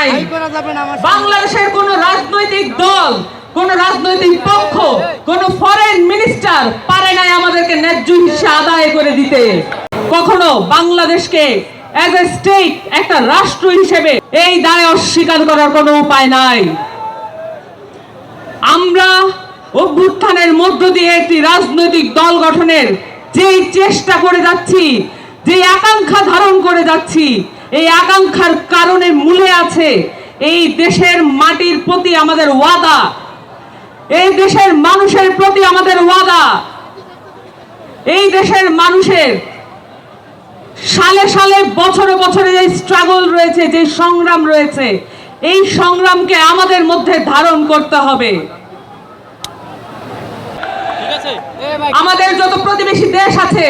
নাই। বাংলাদেশের কোন রাজনৈতিক দল কোন রাজনৈতিক পক্ষ কোন ফরেন মিনিস্টার পারে নাই আমাদেরকে ন্যায্য হিসেবে আদায় করে দিতে। কখনো বাংলাদেশকে অ্যাজ এ স্টেট একটা রাষ্ট্র হিসেবে এই দায় অস্বীকার করার কোনো উপায় নাই। আমরা অভ্যুত্থানের মধ্য দিয়ে একটি রাজনৈতিক দল গঠনের যেই চেষ্টা করে যাচ্ছি যে আকাঙ্ক্ষা ধারণ করে যাচ্ছি। এই আকাঙ্ক্ষার কারণে মূলে আছে এই দেশের মাটির প্রতি আমাদের ওয়াদা। এই দেশের মানুষের প্রতি আমাদের ওয়াদা। এই দেশের মানুষের সালে সালে বছরে বছরে যে স্ট্রাগল রয়েছে যে সংগ্রাম রয়েছে এই সংগ্রামকে আমাদের মধ্যে ধারণ করতে হবে। আমাদের যত প্রতিবেশী দেশ আছে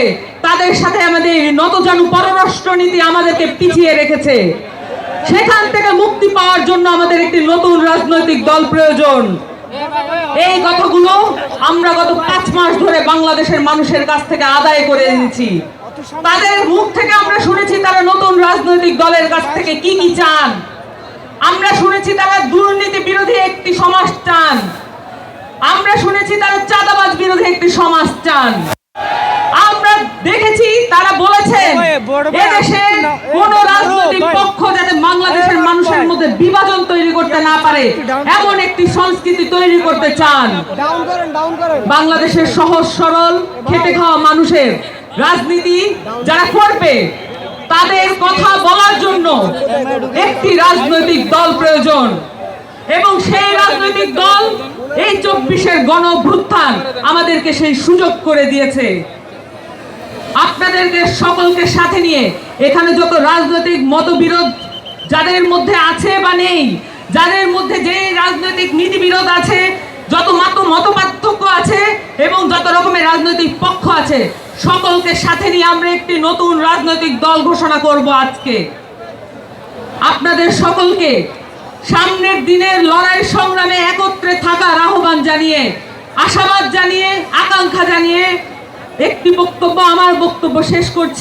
তাদের সাথে আমাদের নতজানু পররাষ্ট্র নীতি আমাদেরকে পিছিয়ে রেখেছে। সেখান থেকে মুক্তি পাওয়ার জন্য আমাদের একটি নতুন রাজনৈতিক দল প্রয়োজন। এই কথাগুলো আমরা গত পাঁচ মাস ধরে বাংলাদেশের মানুষের কাছ থেকে আদায় করে এনেছি। তাদের মুখ থেকে আমরা শুনেছি তারা নতুন রাজনৈতিক দলের কাছ থেকে কি কি চান। আমরা শুনেছি তারা দুর্নীতি বিরোধী একটি সমাজ চান। আমরা শুনেছি তারা চাঁদাবাজ বিরোধী একটি সমাজ চান। দেখেছি তারা বলেছেন এদেশে কোন রাজনৈতিক পক্ষ যাতে বাংলাদেশের মানুষের মধ্যে বিভাজন তৈরি করতে না পারে এমন একটি সংস্কৃতি তৈরি করতে চান। বাংলাদেশের সহজ সরল খেতে খাওয়া মানুষের রাজনীতি যারা করবে তাদের কথা বলার জন্য একটি রাজনৈতিক দল প্রয়োজন। এবং সেই রাজনৈতিক দল এই চব্বিশের গণভ্যুত্থান আমাদেরকে সেই সুযোগ করে দিয়েছে। আপনাদেরকে সকলকে সাথে নিয়ে এখানে যত রাজনৈতিক মতবিরোধ যাদের মধ্যে আছে বা নেই, যাদের মধ্যে যে রাজনৈতিক নীতিবিরোধ আছে, যত মত মত পার্থক্য আছে এবং যত রকমের রাজনৈতিক পক্ষ আছে, সকলকে সাথে নিয়ে আমরা একটি নতুন রাজনৈতিক দল ঘোষণা করব আজকে। আপনাদের সকলকে সামনের দিনের লড়াই সংগ্রামে একত্রে থাকার আহ্বান জানিয়ে, আশাবাদ জানিয়ে একটি বক্তব্য আমার বক্তব্য শেষ করছি।